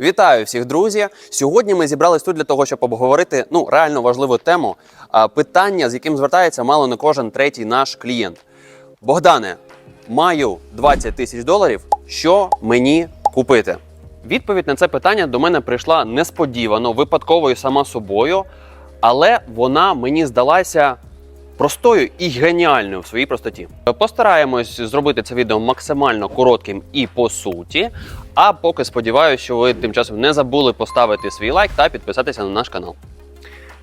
Вітаю всіх, друзі! Сьогодні ми зібрались тут для того, щоб обговорити ну реально важливу тему. Питання, з яким звертається мало не кожен третій наш клієнт. Богдане, маю 20 тисяч доларів. Що мені купити? Відповідь на це питання до мене прийшла несподівано, випадково і сама собою, але вона мені здалася простою і геніальною в своїй простоті. Постараємось зробити це відео максимально коротким і по суті. А поки сподіваюся, що ви тим часом не забули поставити свій лайк та підписатися на наш канал.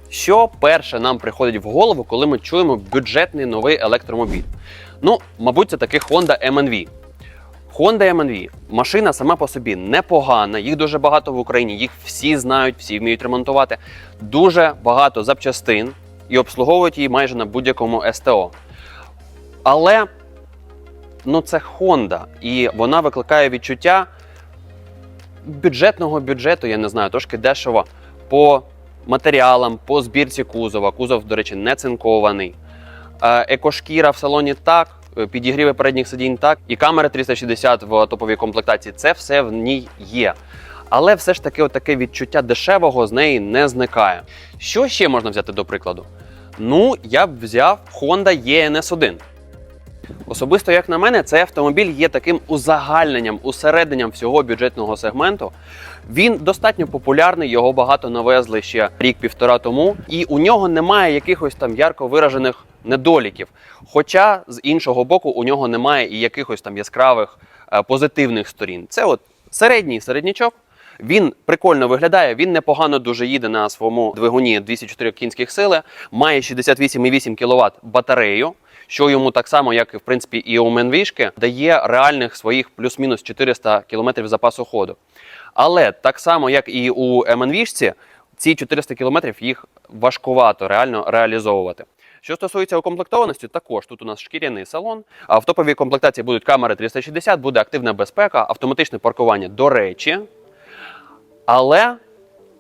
Що перше нам приходить в голову, коли ми чуємо бюджетний новий електромобіль? Ну, мабуть, це таки Honda MNV. Honda MNV машина сама по собі непогана, їх дуже багато в Україні, їх всі знають, всі вміють ремонтувати. Дуже багато запчастин і обслуговують її майже на будь-якому СТО. Але ну, це Honda, і вона викликає відчуття бюджетного бюджету, я не знаю, трошки дешево по матеріалам, по збірці кузова. Кузов, до речі, не цинкований. Е, Екошкіра в салоні так, е, підігріви передніх сидінь так, і камера 360 в топовій комплектації це все в ній є. Але все ж таки, таке відчуття дешевого з неї не зникає. Що ще можна взяти до прикладу? Ну, я б взяв Honda ENS1. Особисто, як на мене, цей автомобіль є таким узагальненням, усереденням всього бюджетного сегменту. Він достатньо популярний, його багато навезли ще рік-півтора тому, і у нього немає якихось там ярко виражених недоліків. Хоча з іншого боку, у нього немає і якихось там яскравих е, позитивних сторін. Це от середній середнячок. Він прикольно виглядає, він непогано дуже їде на своєму двигуні 204 кінських сили, має 68,8 кВт батарею, що йому так само, як в принципі і у Менвішки, дає реальних своїх плюс-мінус 400 км запасу ходу. Але так само, як і у МНВішці, ці 400 км їх важкувато реально реалізовувати. Що стосується укомплектованості, також тут у нас шкіряний салон. А в топовій комплектації будуть камери 360, буде активна безпека, автоматичне паркування до речі. Але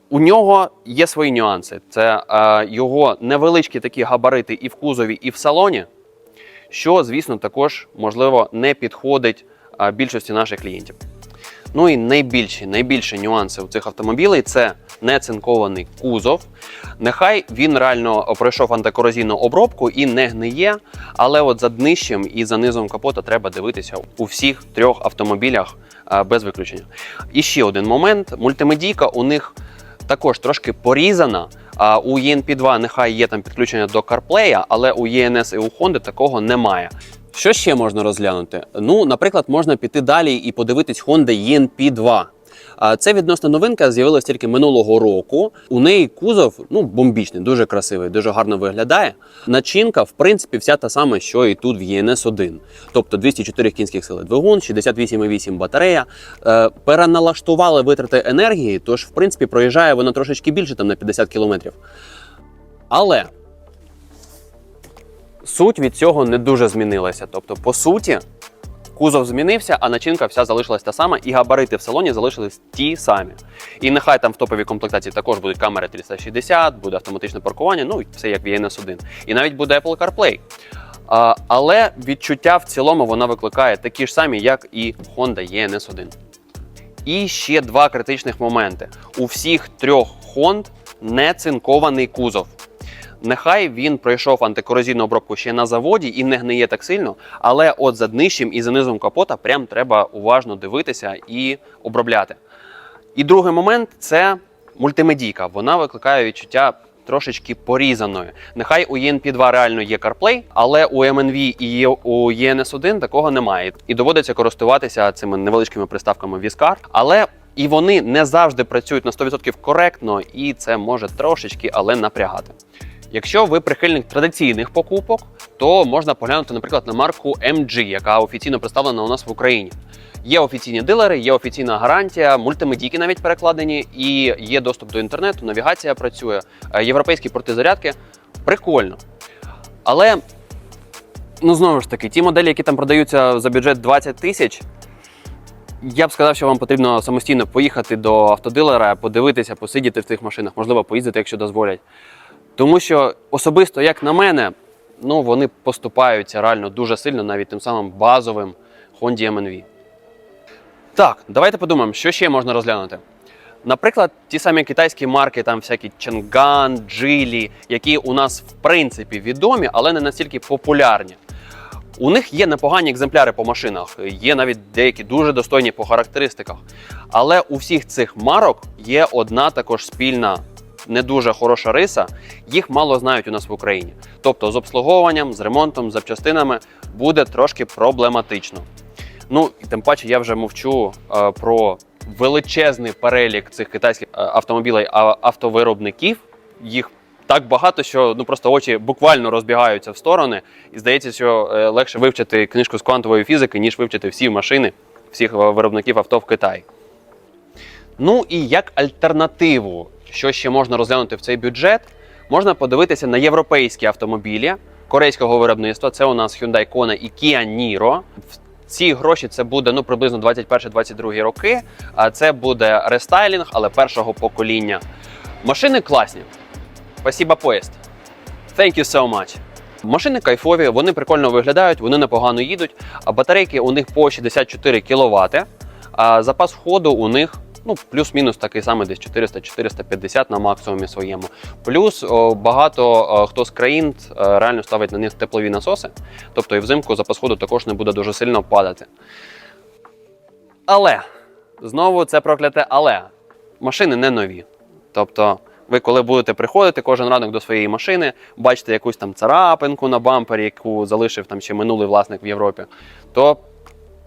у нього є свої нюанси. Це е, його невеличкі такі габарити і в кузові, і в салоні, що, звісно, також можливо не підходить е, більшості наших клієнтів. Ну і найбільші, найбільші нюанси у цих автомобілей це нецинкований кузов. Нехай він реально пройшов антикорозійну обробку і не гниє, але от за днищем і за низом капота треба дивитися у всіх трьох автомобілях без виключення. І ще один момент: мультимедійка у них також трошки порізана. А у ENP2 нехай є там підключення до CarPlay, але у ENS і у Honda такого немає. Що ще можна розглянути? Ну, наприклад, можна піти далі і подивитись Honda ENP2. А Це відносно новинка, з'явилася тільки минулого року. У неї кузов ну бомбічний, дуже красивий, дуже гарно виглядає. Начинка, в принципі, вся та сама, що і тут в ENS 1. Тобто 204 кінських сили двигун, 68,8 батарея. Е, переналаштували витрати енергії, тож, в принципі, проїжджає воно трошечки більше, там на 50 кілометрів. Але суть від цього не дуже змінилася. Тобто, по суті, кузов змінився, а начинка вся залишилась та сама, і габарити в салоні залишились ті самі. І нехай там в топовій комплектації також будуть камери 360, буде автоматичне паркування, ну і все як в ENS 1. І навіть буде Apple CarPlay. А, але відчуття в цілому вона викликає такі ж самі, як і Honda ENS 1. І ще два критичних моменти: у всіх трьох Хонд не цинкований кузов. Нехай він пройшов антикорозійну обробку ще на заводі і не гниє так сильно, але от за днищем і за низом капота прям треба уважно дивитися і обробляти. І другий момент це мультимедійка. Вона викликає відчуття трошечки порізаною. Нехай у ENP2 реально є CarPlay, але у MNV і у ENS1 такого немає. І доводиться користуватися цими невеличкими приставками Viscar. Але і вони не завжди працюють на 100% коректно, і це може трошечки, але напрягати. Якщо ви прихильник традиційних покупок, то можна поглянути, наприклад, на марку MG, яка офіційно представлена у нас в Україні. Є офіційні дилери, є офіційна гарантія, мультимедійки навіть перекладені, і є доступ до інтернету, навігація працює, е, європейські портизарядки. Прикольно. Але, ну знову ж таки, ті моделі, які там продаються за бюджет 20 тисяч, я б сказав, що вам потрібно самостійно поїхати до автодилера, подивитися, посидіти в тих машинах, можливо, поїздити, якщо дозволять. Тому що особисто, як на мене, ну вони поступаються реально дуже сильно навіть тим самим базовим Honda MNV. Так, давайте подумаємо, що ще можна розглянути. Наприклад, ті самі китайські марки, там всякі Chang'an, Geely, які у нас в принципі відомі, але не настільки популярні. У них є непогані екземпляри по машинах, є навіть деякі дуже достойні по характеристиках. Але у всіх цих марок є одна також спільна, не дуже хороша риса. Їх мало знають у нас в Україні. Тобто з обслуговуванням, з ремонтом, з запчастинами буде трошки проблематично. Ну і тим паче я вже мовчу е, про величезний перелік цих китайських е, автомобілей автовиробників. Їх так багато, що ну просто очі буквально розбігаються в сторони, і здається, що е, легше вивчити книжку з квантової фізики, ніж вивчити всі машини всіх е, виробників авто в Китаї. Ну і як альтернативу, що ще можна розглянути в цей бюджет, можна подивитися на європейські автомобілі корейського виробництва. Це у нас Hyundai Kona і Kia Niro. Ці гроші це буде ну приблизно 21-22 роки. А це буде рестайлінг, але першого покоління. Машини класні. Спасибо, поїзд. Thank you so much. Машини кайфові, вони прикольно виглядають, вони непогано їдуть. А батарейки у них по 64 кВт. А запас ходу у них ну, плюс-мінус такий самий, десь 400-450 на максимумі своєму. Плюс о, багато о, хто з країн е, реально ставить на них теплові насоси. Тобто і взимку запас ходу також не буде дуже сильно падати. Але знову це прокляте, але машини не нові. Тобто, ви коли будете приходити кожен ранок до своєї машини, бачите якусь там царапинку на бампері, яку залишив там ще минулий власник в Європі, то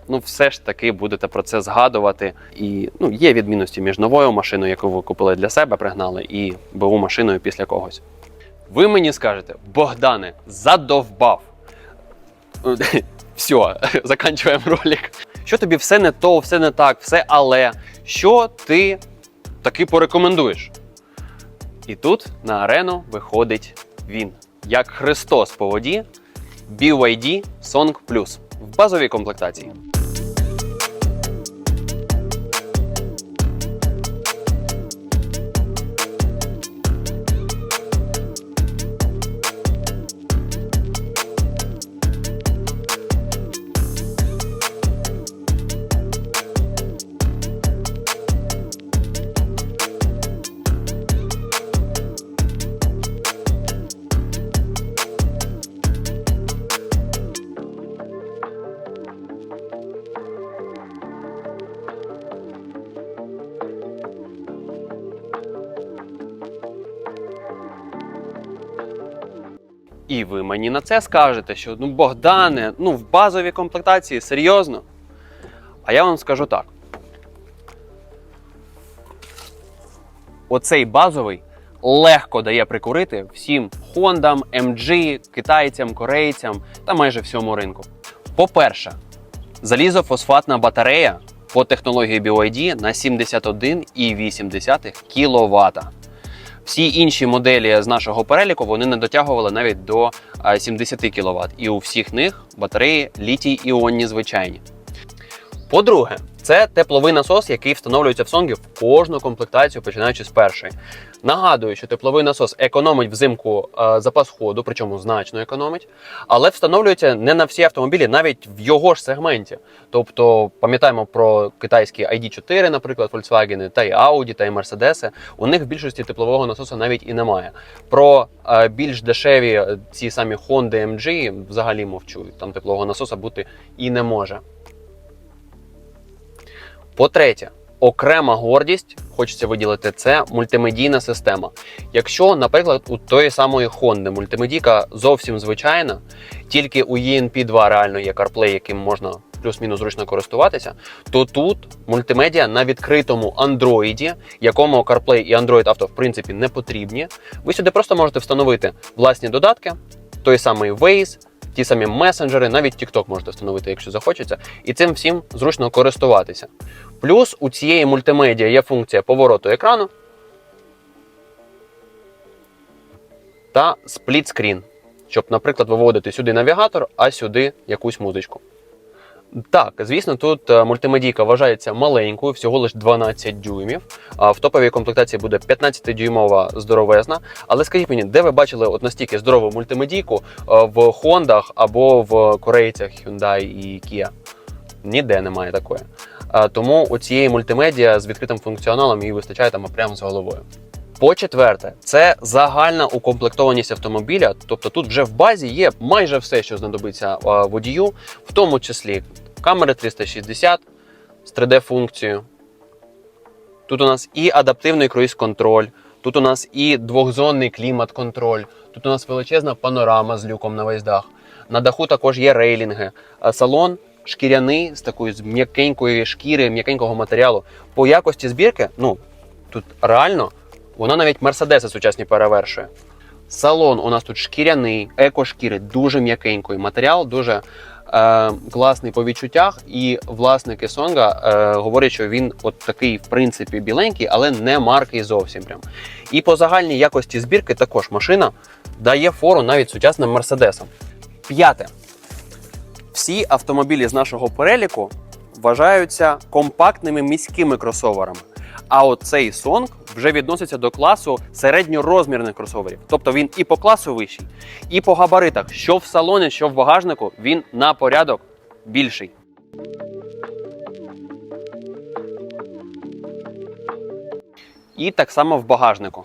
ну все ж таки будете про це згадувати. І ну, є відмінності між новою машиною, яку ви купили для себе, пригнали, і БУ машиною після когось. Ви мені скажете, Богдане, задовбав. Все, заканчуємо ролик. Що тобі все не то, все не так, все але. Що ти таки порекомендуєш? І тут на арену виходить він, як Христос по воді, BYD Song Plus в базовій комплектації. Ви мені на це скажете, що ну Богдане, ну в базовій комплектації серйозно. А я вам скажу так. Оцей базовий легко дає прикурити всім Хондам, MG, китайцям, корейцям та майже всьому ринку. По-перше, залізофосфатна батарея по технології BYD на 71,8 кВт. Всі інші моделі з нашого переліку вони не дотягували навіть до 70 кВт. І у всіх них батареї літій іонні звичайні. По-друге, це тепловий насос, який встановлюється в Сонгі в кожну комплектацію, починаючи з першої. Нагадую, що тепловий насос економить взимку е, запас ходу, причому значно економить, але встановлюється не на всі автомобілі, навіть в його ж сегменті. Тобто, пам'ятаємо про китайські ID4, наприклад, Volkswagen, та й Audi, та й Mercedes. У них в більшості теплового насосу навіть і немає. Про е, більш дешеві е, ці самі Honda MG взагалі мовчу. Там теплового насоса бути і не може. По-третє, окрема гордість, хочеться виділити, це мультимедійна система. Якщо, наприклад, у тої самої Honda мультимедійка зовсім звичайна, тільки у ENP2 реально є CarPlay, яким можна плюс-мінус зручно користуватися, то тут мультимедіа на відкритому Android, якому CarPlay і Android Auto в принципі не потрібні. Ви сюди просто можете встановити власні додатки, той самий Waze, ті самі месенджери, навіть TikTok можете встановити, якщо захочеться, і цим всім зручно користуватися. Плюс у цієї мультимедіа є функція повороту екрану та сплітскрін, щоб, наприклад, виводити сюди навігатор, а сюди якусь музичку. Так, звісно, тут е, мультимедійка вважається маленькою, всього лише 12 дюймів. В топовій комплектації буде 15-дюймова здоровезна. Але скажіть мені, де ви бачили от настільки здорову мультимедійку е, в Хондах або в корейцях Hyundai і Kia? Ніде немає такої. Е, Тому у цієї мультимедіа з відкритим функціоналом її вистачає там прямо з головою. По четверте, це загальна укомплектованість автомобіля. Тобто тут вже в базі є майже все, що знадобиться водію, в тому числі камери 360 з 3D-функцією. Тут у нас і адаптивний круїз-контроль, тут у нас і двохзонний клімат-контроль, тут у нас величезна панорама з люком на весь дах. На даху також є рейлінги. Салон шкіряний з такої з м'якенької шкіри, м'якенького матеріалу. По якості збірки, ну тут реально, вона навіть мерседеси сучасні перевершує. Салон у нас тут шкіряний, екошкіри, дуже м'якенький. Матеріал дуже е, класний по відчуттях. І власники Сонга е, говорять, що він от такий, в принципі, біленький, але не маркий зовсім. Прям. І по загальній якості збірки також машина дає фору навіть сучасним мерседесам. П'яте. Всі автомобілі з нашого переліку вважаються компактними міськими кросоверами. А оцей Song вже відноситься до класу середньорозмірних кросоверів. Тобто він і по класу вищий, і по габаритах, що в салоні, що в багажнику, він на порядок більший. І так само в багажнику.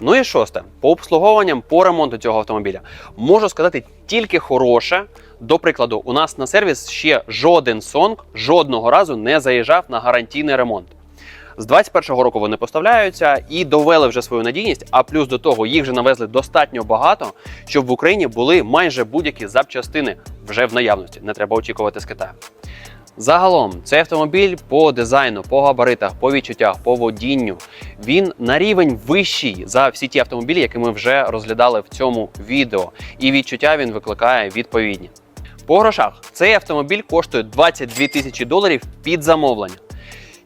Ну і шосте, по обслуговуванням, по ремонту цього автомобіля. Можу сказати тільки хороше. До прикладу, у нас на сервіс ще жоден сонг жодного разу не заїжджав на гарантійний ремонт. З 21-го року вони поставляються і довели вже свою надійність. А плюс до того їх вже навезли достатньо багато, щоб в Україні були майже будь-які запчастини вже в наявності. Не треба очікувати з Китаю. Загалом, цей автомобіль по дизайну, по габаритах, по відчуттях, по водінню, він на рівень вищий за всі ті автомобілі, які ми вже розглядали в цьому відео. І відчуття він викликає відповідні. По грошах цей автомобіль коштує 22 тисячі доларів під замовлення.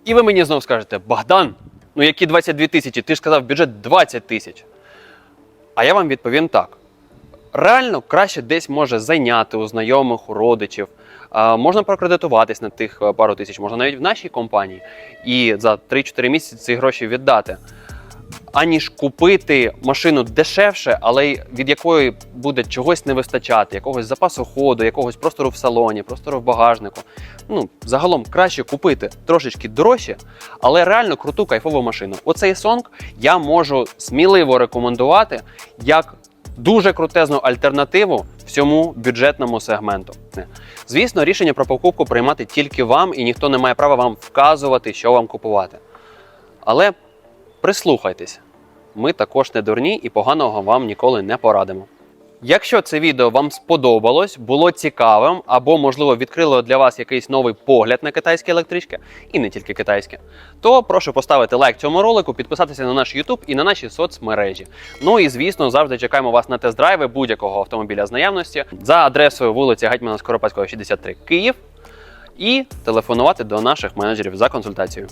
І ви мені знову скажете, Богдан, ну які 22 тисячі? Ти ж сказав бюджет 20 тисяч. А я вам відповім так: реально краще десь може зайняти у знайомих, у родичів. Можна прокредитуватись на тих е, пару тисяч, можна навіть в нашій компанії і за 3-4 місяці ці гроші віддати. Аніж купити машину дешевше, але від якої буде чогось не вистачати, якогось запасу ходу, якогось простору в салоні, простору в багажнику. Ну, загалом краще купити трошечки дорожче, але реально круту кайфову машину. Оцей сонг я можу сміливо рекомендувати як дуже крутезну альтернативу всьому бюджетному сегменту. Звісно, рішення про покупку приймати тільки вам, і ніхто не має права вам вказувати, що вам купувати. Але прислухайтесь, ми також не дурні і поганого вам ніколи не порадимо. Якщо це відео вам сподобалось, було цікавим або, можливо, відкрило для вас якийсь новий погляд на китайські електрички, і не тільки китайські, то прошу поставити лайк цьому ролику, підписатися на наш YouTube і на наші соцмережі. Ну і звісно, завжди чекаємо вас на тест-драйви будь-якого автомобіля з наявності за адресою вулиці Гетьмана Скоропадського, 63 Київ, і телефонувати до наших менеджерів за консультацією.